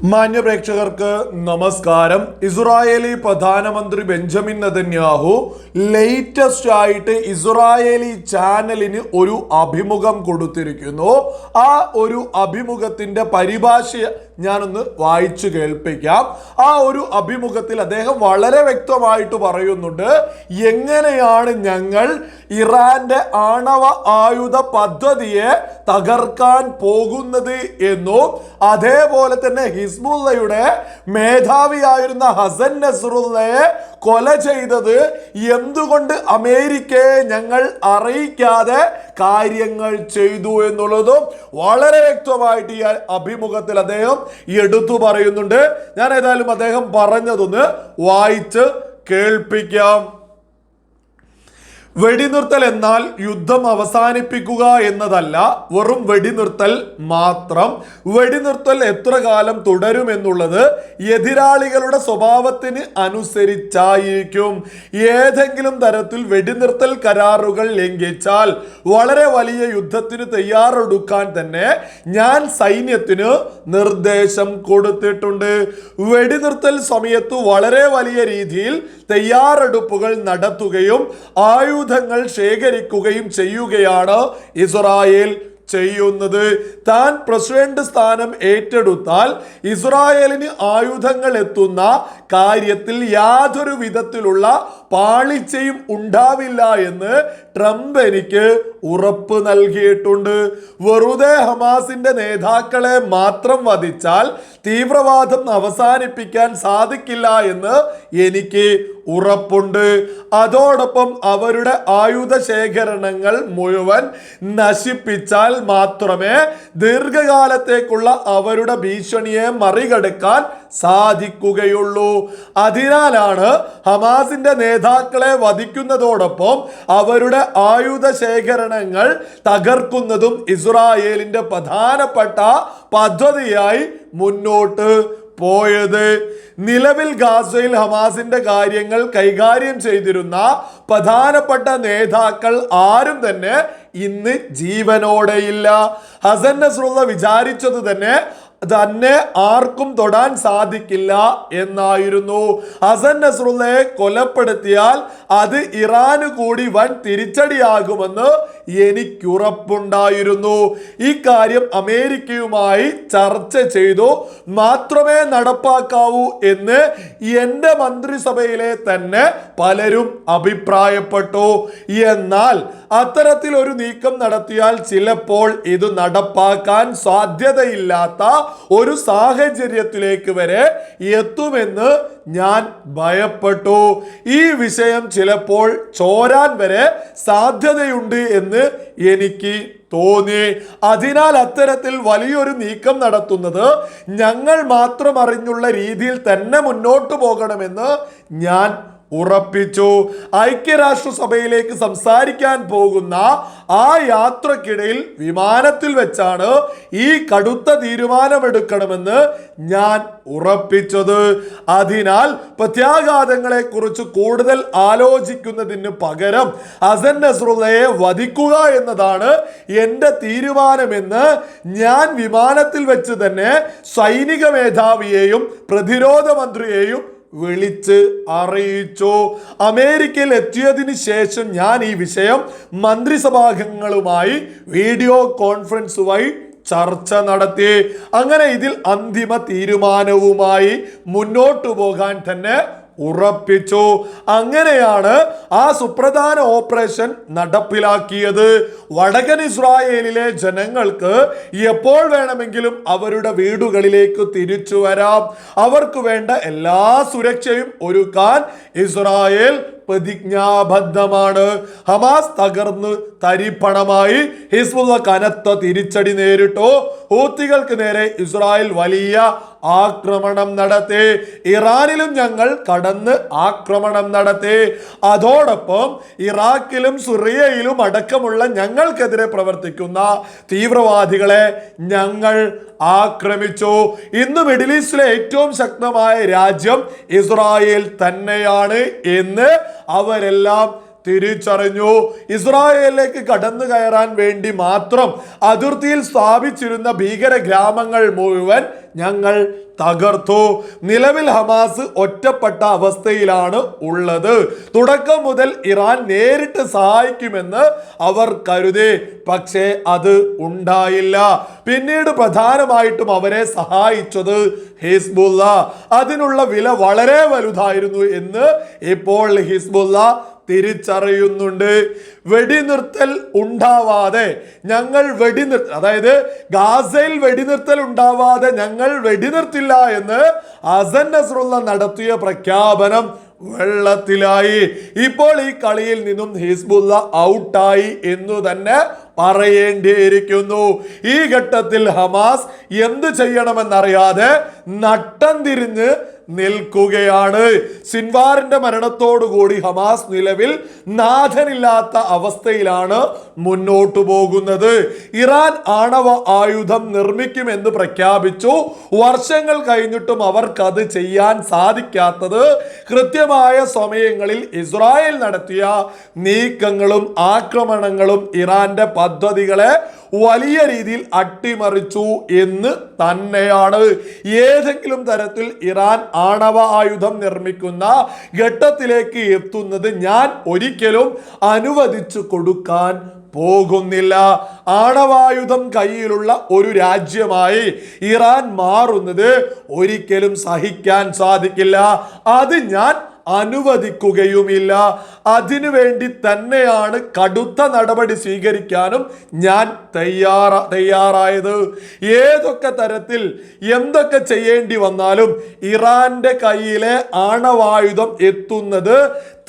മാന്യ പ്രേക്ഷകർക്ക് നമസ്കാരം. ഇസ്രായേലി പ്രധാനമന്ത്രി ബെഞ്ചമിൻ നദന്യാഹു ലേറ്റസ്റ്റ് ആയിട്ട് ഇസ്രായേലി ചാനലിന് ഒരു അഭിമുഖം കൊടുത്തിരിക്കുന്നു. ആ ഒരു അഭിമുഖത്തിന്റെ പരിഭാഷ ഞാനൊന്ന് വായിച്ചു കേൾപ്പിക്കാം. ആ ഒരു അഭിമുഖത്തിൽ അദ്ദേഹം വളരെ വ്യക്തമായിട്ട് പറയുന്നുണ്ട് എങ്ങനെയാണ് ഞങ്ങൾ ഇറാന്റെ ആണവ ആയുധ പദ്ധതിയെ തകർക്കാൻ പോകുന്നത് എന്നും അതേപോലെ തന്നെ ഹിസ്ബുള്ളയുടെ മേധാവിയായിരുന്ന ഹസൻ നസറുള്ളയെ കൊല ചെയ്തത് എന്തുകൊണ്ട് അമേരിക്കയെ ഞങ്ങൾ അറിയിക്കാതെ കാര്യങ്ങൾ ചെയ്തു എന്നുള്ളതും വളരെ വ്യക്തമായിട്ട് ഈ അഭിമുഖത്തിൽ അദ്ദേഹം എടുത്തു പറയുന്നുണ്ട്. ഞാൻ ഏതായാലും അദ്ദേഹം പറഞ്ഞതൊന്ന് വായിച്ച് കേൾപ്പിക്കാം. വെടിനിർത്തൽ എന്നാൽ യുദ്ധം അവസാനിപ്പിക്കുക എന്നതല്ല വെറും വെടിനിർത്തൽ മാത്രം. വെടിനിർത്തൽ എത്ര കാലം തുടരുമെന്നുള്ളത് എതിരാളികളുടെ സ്വഭാവത്തിന് അനുസരിച്ചായിരിക്കും. ഏതെങ്കിലും തരത്തിൽ വെടിനിർത്തൽ കരാറുകൾ ലംഘിച്ചാൽ വളരെ വലിയ യുദ്ധത്തിന് തയ്യാറെടുക്കാൻ തന്നെ ഞാൻ സൈന്യത്തിന് നിർദ്ദേശം കൊടുത്തിട്ടുണ്ട്. വെടിനിർത്തൽ സമയത്ത് വളരെ വലിയ രീതിയിൽ തയ്യാറെടുപ്പുകൾ നടത്തുകയും ആയുധങ്ങൾ ശേഖരിക്കുകയും ചെയ്യുകയാണ് ഇസ്രായേൽ ചെയ്യുന്നത്. താൻ പ്രസിഡന്റ് സ്ഥാനം ഏറ്റെടുത്താൽ ഇസ്രായേലിന് ആയുധങ്ങൾ എത്തുന്ന കാര്യത്തിൽ യാതൊരു വിധത്തിലുള്ള പാളിച്ചയും ഉണ്ടാവില്ല എന്ന് ട്രംപ് എനിക്ക് ഉറപ്പ് നൽകിയിട്ടുണ്ട്. വെറുതെ ഹമാസിന്റെ നേതാക്കളെ മാത്രം വധിച്ചാൽ തീവ്രവാദം അവസാനിപ്പിക്കാൻ സാധിക്കില്ല എന്ന് എനിക്ക് ഉറപ്പുണ്ട്. അതോടൊപ്പം അവരുടെ ആയുധ ശേഖരണങ്ങൾ മുഴുവൻ നശിപ്പിച്ചാൽ മാത്രമേ ദീർഘകാലത്തേക്കുള്ള അവരുടെ ഭീഷണിയെ മറികടക്കാൻ സാധിക്കുകയുള്ളൂ. അതിനാലാണ് ഹമാസിന്റെ നേതാക്കളെ വധിക്കുന്നതോടൊപ്പം അവരുടെ ആയുധ ശേഖരണങ്ങൾ തകർക്കുന്നതും ഇസ്രായേലിന്റെ പ്രധാനപ്പെട്ട പദ്ധതിയായി മുന്നോട്ട് പോയത്. നിലവിൽ ഗാസയിൽ ഹമാസിന്റെ കാര്യങ്ങൾ കൈകാര്യം ചെയ്തിരുന്ന പ്രധാനപ്പെട്ട നേതാക്കൾ ആരും തന്നെ ഇന്ന് ജീവനോടെയില്ല. ഹസൻ നസ്രുള്ള വിചാരിച്ചത് തന്നെ തന്നെ ആർക്കും തൊടാൻ സാധിക്കില്ല എന്നായിരുന്നു. ഹസൻ നസ്രുള്ളയെ കൊലപ്പെടുത്തിയാൽ അത് ഇറാന് കൂടി വൻ തിരിച്ചടിയാകുമെന്ന് എനിക്കുറപ്പുണ്ടായിരുന്നു. ഈ കാര്യം അമേരിക്കയുമായി ചർച്ച ചെയ്തു. മാത്രമേ നടപ്പാക്കാവൂ എന്ന് എന്റെ മന്ത്രിസഭയിലെ തന്നെ പലരും അഭിപ്രായപ്പെട്ടു. എന്നാൽ അത്തരത്തിൽ ഒരു നീക്കം നടത്തിയാൽ ചിലപ്പോൾ ഇത് നടപ്പാക്കാൻ സാധ്യതയില്ലാത്ത ഒരു സാഹചര്യത്തിലേക്ക് വരെ എത്തുമെന്ന് ഞാൻ ഭയപ്പെട്ടു. ഈ വിഷയം ചിലപ്പോൾ ചോരാൻ വരെ സാധ്യതയുണ്ട് എന്ന് എനിക്ക് തോന്നി. അതിനാൽ അത്തരത്തിൽ വലിയൊരു നീക്കം നടത്തുന്നത് ഞങ്ങൾ മാത്രം അറിഞ്ഞുള്ള രീതിയിൽ തന്നെ മുന്നോട്ട് പോകണമെന്ന് ഞാൻ ഉറപ്പിച്ചു. ഐക്യരാഷ്ട്രസഭയിലേക്ക് സംസാരിക്കാൻ പോകുന്ന ആ യാത്രക്കിടയിൽ വിമാനത്തിൽ വെച്ചാണ് ഈ കടുത്ത തീരുമാനമെടുക്കണമെന്ന് ഞാൻ ഉറപ്പിച്ചത്. അതിനാൽ പ്രത്യാഘാതങ്ങളെ കുറിച്ച് കൂടുതൽ ആലോചിക്കുന്നതിന് പകരം അസൻ നസ്രുള്ളയെ വധിക്കുക എന്നതാണ് എന്റെ തീരുമാനമെന്ന് ഞാൻ വിമാനത്തിൽ വെച്ച് തന്നെ സൈനിക മേധാവിയെയും പ്രതിരോധ മന്ത്രിയെയും വിളിച്ച് അറിയിച്ചു. അമേരിക്കയിൽ എത്തിയതിനു ശേഷം ഞാൻ ഈ വിഷയം മന്ത്രിസഭാംഗങ്ങളുമായി വീഡിയോ കോൺഫറൻസ് വഴി ചർച്ച നടത്തി. അങ്ങനെ ഇതിൽ അന്തിമ തീരുമാനവുമായി മുന്നോട്ടു പോകാൻ തന്നെ ഉറപ്പിച്ചു. അങ്ങനെയാണ് ആ സുപ്രധാന ഓപ്പറേഷൻ നടപ്പിലാക്കിയത്. വടക്കൻ ഇസ്രായേലിലെ ജനങ്ങൾക്ക് എപ്പോൾ വേണമെങ്കിലും അവരുടെ വീടുകളിലേക്ക് തിരിച്ചു വരാം. അവർക്ക് വേണ്ട എല്ലാ സുരക്ഷയും ഒരുക്കാൻ ഇസ്രായേൽ പ്രതിജ്ഞാബദ്ധമാണ്. ഹമാസ് തകർന്ന് തരിപ്പണമായി ഹിസ്ബുള്ള കനത്ത തിരിച്ചടി നേരിട്ടോ. ഹൂത്തികൾക്ക് നേരെ ഇസ്രായേൽ വലിയ ആക്രമണം നടത്തി. ഇറാനിലും ഞങ്ങൾ കടന്ന് ആക്രമണം നടത്തി. അതോടൊപ്പം ഇറാഖിലും സുറിയയിലും അടക്കമുള്ള ഞങ്ങൾക്കെതിരെ പ്രവർത്തിക്കുന്ന തീവ്രവാദികളെ ഞങ്ങൾ ആക്രമിച്ചു. ഇന്ന് മിഡിൽ ഈസ്റ്റിലെ ഏറ്റവും ശക്തമായ രാജ്യം ഇസ്രായേൽ തന്നെയാണ് എന്ന് അവരെല്ലാം തിരിച്ചറിഞ്ഞു. ഇസ്രായേലിലേക്ക് കടന്നു കയറാൻ വേണ്ടി മാത്രം അതിർത്തിയിൽ സ്ഥാപിച്ചിരുന്ന ഭീകര ഗ്രാമങ്ങൾ മുഴുവൻ ഞങ്ങൾ തകർത്തു. നിലവിൽ ഹമാസ് ഒറ്റപ്പെട്ട അവസ്ഥയിലാണ് ഉള്ളത്. തുടക്കം മുതൽ ഇറാൻ നേരിട്ട് സഹായിക്കുമെന്ന് അവർ കരുതി. പക്ഷേ അത് ഉണ്ടായില്ല. പിന്നീട് പ്രധാനമായിട്ടും അവരെ സഹായിച്ചത് ഹിസ്ബുല്ല. അതിനുള്ള വില വളരെ വലുതായിരുന്നു എന്ന് ഇപ്പോൾ ഹിസ്ബുള്ള തിരിച്ചറിയുന്നുണ്ട്. വെടിനിർത്തൽ ഉണ്ടാവാതെ ഞങ്ങൾ വെടിനിർ അതായത് ഗാസയിൽ വെടിനിർത്തൽ ഉണ്ടാവാതെ ഞങ്ങൾ വെടിനിർത്തില്ല എന്ന് അസൻ നസറുള്ള നടത്തിയ പ്രഖ്യാപനം വെള്ളത്തിലായി. ഇപ്പോൾ ഈ കളിയിൽ നിന്നും ഹിസ്ബുല്ല ഔട്ടായി എന്നു തന്നെ പറയേണ്ടിയിരിക്കുന്നു. ഈ ഘട്ടത്തിൽ ഹമാസ് എന്ത് ചെയ്യണമെന്നറിയാതെ നട്ടം തിരിഞ്ഞ് നിൽക്കുകയാണ്. സിൻവാറിന്റെ മരണത്തോടുകൂടി ഹമാസ് നിലവിൽ നാഥനില്ലാത്ത അവസ്ഥയിലാണ് മുന്നോട്ടു പോകുന്നത്. ഇറാൻ ആണവ ആയുധം നിർമ്മിക്കുമെന്ന് പ്രഖ്യാപിച്ചു. വർഷങ്ങൾ കഴിഞ്ഞിട്ടും അവർക്കത് ചെയ്യാൻ സാധിക്കാത്തത് കൃത്യമായ സമയങ്ങളിൽ ഇസ്രായേൽ നടത്തിയ നീക്കങ്ങളും ആക്രമണങ്ങളും ഇറാന്റെ പദ്ധതികളെ വലിയ രീതിയിൽ അട്ടിമറിച്ചു എന്ന് തന്നെയാണ്. ഏതെങ്കിലും തരത്തിൽ ഇറാൻ ആണവ ആയുധം നിർമ്മിക്കുന്ന ഘട്ടത്തിലേക്ക് എത്തുന്നത് ഞാൻ ഒരിക്കലും അനുവദിച്ചു കൊടുക്കാൻ പോകുന്നില്ല. ആണവായുധം കയ്യിലുള്ള ഒരു രാജ്യമായി ഇറാൻ മാറുന്നത് ഒരിക്കലും സഹിക്കാൻ സാധിക്കില്ല. അത് ഞാൻ അനുവദിക്കുകയുമില്ല. അതിനുവേണ്ടി തന്നെയാണ് കടുത്ത നടപടി സ്വീകരിക്കാനും ഞാൻ തയ്യാറ തയ്യാറായത്. ഏതൊക്കെ തരത്തിൽ എന്തൊക്കെ ചെയ്യേണ്ടി വന്നാലും ഇറാന്റെ കയ്യിലെ ആണവായുധം എത്തുന്നത്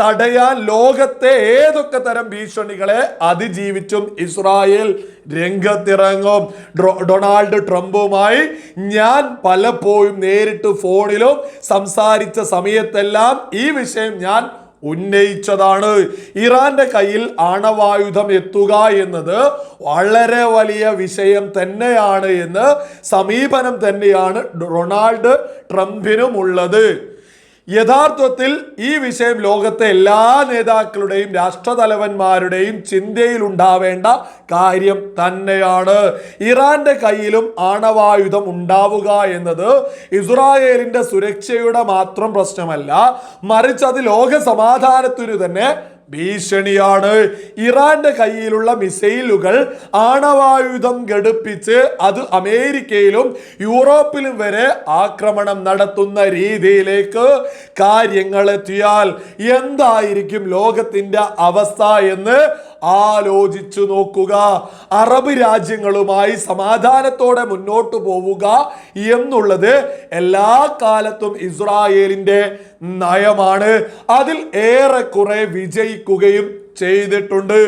തടയാൻ ലോകത്തെ ഏതൊക്കെ തരം ഭീഷണികളെ അതിജീവിച്ചും ഇസ്രായേൽ രംഗത്തിറങ്ങും. ഡൊണാൾഡ് ട്രംപുമായി ഞാൻ പലപ്പോഴും നേരിട്ട് ഫോണിലും സംസാരിച്ച സമയത്തെല്ലാം ഈ വിഷയം ഞാൻ ഉന്നയിച്ചതാണ്. ഇറാന്റെ കയ്യിൽ ആണവായുധം എത്തുക എന്നത് വളരെ വലിയ വിഷയം തന്നെയാണ് എന്ന് സമീപനം തന്നെയാണ് ഡൊണാൾഡ് ട്രംപിനും ഉള്ളത് യഥാർത്ഥത്തിൽ ഈ വിഷയം ലോകത്തെ എല്ലാ നേതാക്കളുടെയും രാഷ്ട്രതലവന്മാരുടെയും ചിന്തയിൽ ഉണ്ടാവേണ്ട കാര്യം തന്നെയാണ്. ഇറാന്റെ കയ്യിലും ആണവായുധം ഉണ്ടാവുക എന്നത് ഇസ്രായേലിന്റെ സുരക്ഷയുടെ മാത്രം പ്രശ്നമല്ല മറിച്ച് അത് ലോക സമാധാനത്തിനു തന്നെ ഭീഷണിയാണ്. ഇറാന്റെ കയ്യിലുള്ള മിസൈലുകൾ ആണവായുധം ഘടിപ്പിച്ച് അത് അമേരിക്കയിലും യൂറോപ്പിലും വരെ ആക്രമണം നടത്തുന്ന രീതിയിലേക്ക് കാര്യങ്ങൾ എത്തിയാൽ എന്തായിരിക്കും ലോകത്തിന്റെ അവസ്ഥ എന്ന് ആലോചിച്ചു നോക്കുക. അറബ് രാജ്യങ്ങളുമായി സമാധാനത്തോടെ മുന്നോട്ട് പോവുക എന്നുള്ളത് എല്ലാ കാലത്തും ഇസ്രായേലിന്റെ നയമാണ്. അതിൽ ഏറെക്കുറെ വിജയിക്കുകയും ചെയ്തിട്ടുണ്ട്.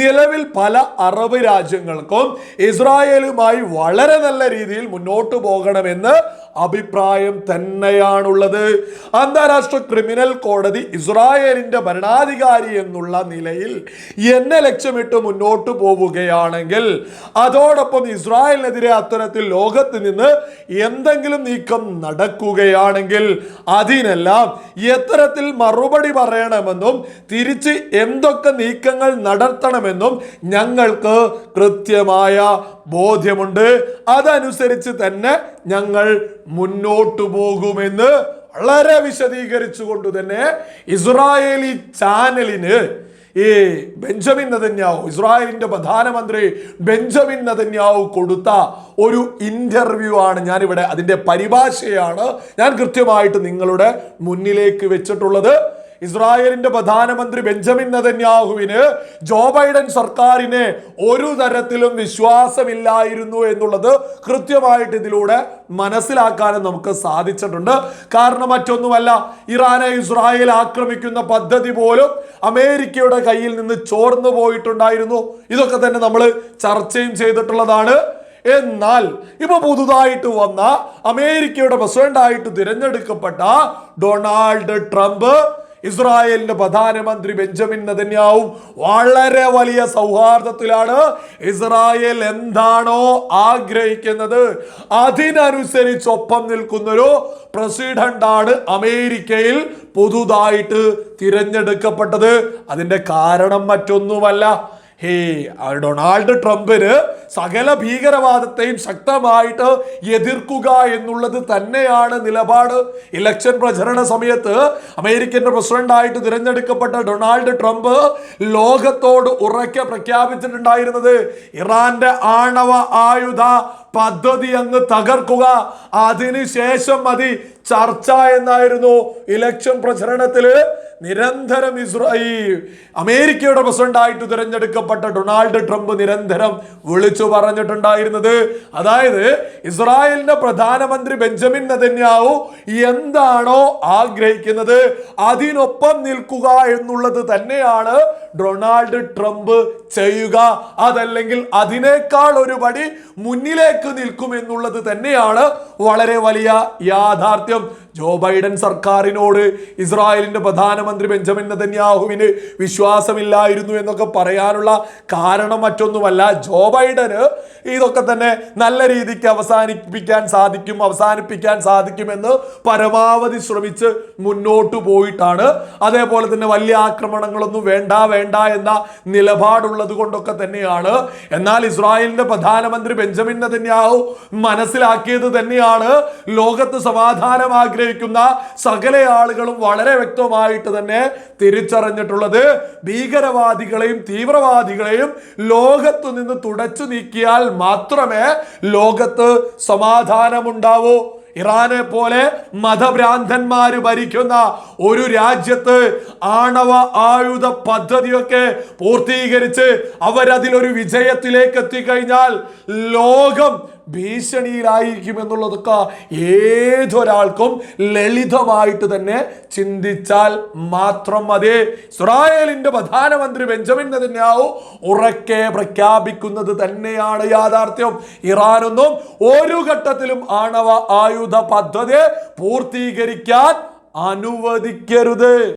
നിലവിൽ പല അറബ് രാജ്യങ്ങൾക്കും ഇസ്രായേലുമായി വളരെ നല്ല രീതിയിൽ മുന്നോട്ട് പോകണമെന്ന് അഭിപ്രായം തന്നെയാണുള്ളത്. അന്താരാഷ്ട്ര ക്രിമിനൽ കോടതി ഇസ്രായേലിന്റെ ഭരണാധികാരി എന്നുള്ള നിലയിൽ എന്നെ ലക്ഷ്യമിട്ട് മുന്നോട്ട് പോവുകയാണെങ്കിൽ അതോടൊപ്പം ഇസ്രായേലിനെതിരെ അത്തരത്തിൽ ലോകത്ത് നിന്ന് എന്തെങ്കിലും നീക്കം നടക്കുകയാണെങ്കിൽ അതിനെല്ലാം എത്തരത്തിൽ മറുപടി പറയണമെന്നും തിരിച്ച് എന്തൊക്കെ നീക്കങ്ങൾ നടത്തണമെന്നും ഞങ്ങൾക്ക് കൃത്യമായ ബോധ്യമുണ്ട്. അതനുസരിച്ച് തന്നെ ഞങ്ങൾ മുന്നോട്ടു പോകുമെന്ന് വളരെ വിശദീകരിച്ചുകൊണ്ട് തന്നെ ഇസ്രായേലി ചാനലിന് ഈ ബെഞ്ചമിൻ നതന്യാവു ഇസ്രായേലിന്റെ പ്രധാനമന്ത്രി ബെഞ്ചമിൻ നതന്യാവു കൊടുത്ത ഒരു ഇന്റർവ്യൂ ആണ് ഞാനിവിടെ അതിന്റെ പരിഭാഷയാണ് ഞാൻ കൃത്യമായിട്ട് നിങ്ങളുടെ മുന്നിലേക്ക് വെച്ചിട്ടുള്ളത്. ഇസ്രായേലിന്റെ പ്രധാനമന്ത്രി ബെഞ്ചമിൻ നദന്യാഹുവിന് ജോ ബൈഡൻ സർക്കാരിനെ ഒരു തരത്തിലും വിശ്വാസമില്ലായിരുന്നു എന്നുള്ളത് കൃത്യമായിട്ട് ഇതിലൂടെ മനസ്സിലാക്കാനും നമുക്ക് സാധിച്ചിട്ടുണ്ട്. കാരണം മറ്റൊന്നുമല്ല ഇറാനെ ഇസ്രായേൽ ആക്രമിക്കുന്ന പദ്ധതി പോലും അമേരിക്കയുടെ കയ്യിൽ നിന്ന് ചോർന്നു പോയിട്ടുണ്ടായിരുന്നു. ഇതൊക്കെ തന്നെ നമ്മൾ ചർച്ചയും ചെയ്തിട്ടുള്ളതാണ്. എന്നാൽ ഇപ്പൊ പുതുതായിട്ട് വന്ന അമേരിക്കയുടെ പ്രസിഡന്റ് ആയിട്ട് തിരഞ്ഞെടുക്കപ്പെട്ട ഡൊണാൾഡ് ട്രംപ് ഇസ്രായേലിന്റെ പ്രധാനമന്ത്രി ബെഞ്ചമിൻ നെതന്യാവും വളരെ വലിയ സൗഹാർദ്ദത്തിലാണ് ഇസ്രായേൽ എന്താണോ ആഗ്രഹിക്കുന്നത്. അതിനനുസരിച്ച് ഒപ്പം നിൽക്കുന്നൊരു പ്രസിഡന്റാണ് അമേരിക്കയിൽ പുതുതായിട്ട് തിരഞ്ഞെടുക്കപ്പെട്ടത്. അതിന്റെ കാരണം മറ്റൊന്നുമല്ല. ഹേ ഡൊണാൾഡ് ട്രംപിന് സകല ഭീകരവാദത്തെയും ശക്തമായിട്ട് എതിർക്കുക എന്നുള്ളത് തന്നെയാണ് നിലപാട്. ഇലക്ഷൻ പ്രചരണ സമയത്ത് അമേരിക്കന്റെ പ്രസിഡന്റായിട്ട് തിരഞ്ഞെടുക്കപ്പെട്ട ഡൊണാൾഡ് ട്രംപ് ലോകത്തോട് ഉറക്കെ പ്രഖ്യാപിച്ചിട്ടുണ്ടായിരുന്നത് ഇറാന്റെ ആണവ ആയുധ പദ്ധതി അങ്ങ് തകർക്കുക അതിനുശേഷം മതി ചർച്ച എന്നായിരുന്നു ഇലക്ഷൻ പ്രചരണത്തിൽ നിരന്തരം ഇസ്രായേൽ അമേരിക്കയുടെ പ്രസിഡന്റായിട്ട് തിരഞ്ഞെടുക്കപ്പെട്ട ഡൊണാൾഡ് ട്രംപ് നിരന്തരം വിളിച്ചു പറഞ്ഞിട്ടുണ്ടായിരുന്നത്. അതായത് ഇസ്രായേലിന്റെ പ്രധാനമന്ത്രി ബെഞ്ചമിൻ നെതന്യാവു എന്താണോ ആഗ്രഹിക്കുന്നത് അതിനൊപ്പം നിൽക്കുക എന്നുള്ളത് തന്നെയാണ് ഡൊണാൾഡ് ട്രംപ് ചെയ്യുക. അതല്ലെങ്കിൽ അതിനേക്കാൾ ഒരുപടി മുന്നിലേക്ക് നിൽക്കും എന്നുള്ളത് തന്നെയാണ് വളരെ വലിയ യാഥാർത്ഥ്യം. ജോ ബൈഡൻ സർക്കാരിനോട് ഇസ്രായേലിന്റെ പ്രധാനമന്ത്രി ബെഞ്ചമിൻ നെതന്യാഹുവിന് വിശ്വാസമില്ലായിരുന്നു എന്നൊക്കെ പറയാനുള്ള കാരണം മറ്റൊന്നുമല്ല. ജോ ബൈഡന് ഇതൊക്കെ തന്നെ നല്ല രീതിക്ക് അവസാനിപ്പിക്കാൻ സാധിക്കും അവസാനിപ്പിക്കാൻ സാധിക്കുമെന്ന് പരമാവധി ശ്രമിച്ച് മുന്നോട്ട് പോയിട്ടാണ്. അതേപോലെ തന്നെ വലിയ ആക്രമണങ്ങളൊന്നും വേണ്ട വേണ്ട എന്ന നിലപാടുള്ളത് കൊണ്ടൊക്കെ തന്നെയാണ്. എന്നാൽ ഇസ്രായേലിന്റെ പ്രധാനമന്ത്രി ബെഞ്ചമിൻ നെതന്യാഹു മനസ്സിലാക്കിയത് തന്നെയാണ്. ലോകത്ത് സമാധാനം ആഗ്രഹിക്കുന്ന സകല ആളുകളും വളരെ വ്യക്തമായിട്ട് തന്നെ തിരിച്ചറിഞ്ഞിട്ടുള്ളത്. ഭീകരവാദികളെയും തീവ്രവാദികളെയും ലോകത്തു നിന്ന് തുടച്ചു നീക്കിയാൽ മാത്രമേ ലോകത്ത് സമാധാനമുണ്ടാവൂ. ഇറാനെ പോലെ മതഭ്രാന്തന്മാർ ഭരിക്കുന്ന ഒരു രാജ്യത്ത് ആണവ ആയുധ പദ്ധതിയൊക്കെ പൂർത്തീകരിച്ച് അവരതിലൊരു വിജയത്തിലേക്ക് എത്തിക്കഴിഞ്ഞാൽ ലോകം ഭീഷണിയിലായിരിക്കും എന്നുള്ളതൊക്കെ ഏതൊരാൾക്കും ലളിതമായിട്ട് തന്നെ ചിന്തിച്ചാൽ മാത്രം മതി. ഇസ്രായേലിന്റെ പ്രധാനമന്ത്രി ബെഞ്ചമിൻ നെതന്യാഹു ഉറക്കെ പ്രഖ്യാപിക്കുന്നത് തന്നെയാണ് യാഥാർത്ഥ്യം. ഇറാനൊന്നും ഒരു ഘട്ടത്തിലും ആണവ ആയുധ പദ്ധതി പൂർത്തീകരിക്കാൻ അനുവദിക്കരുത്.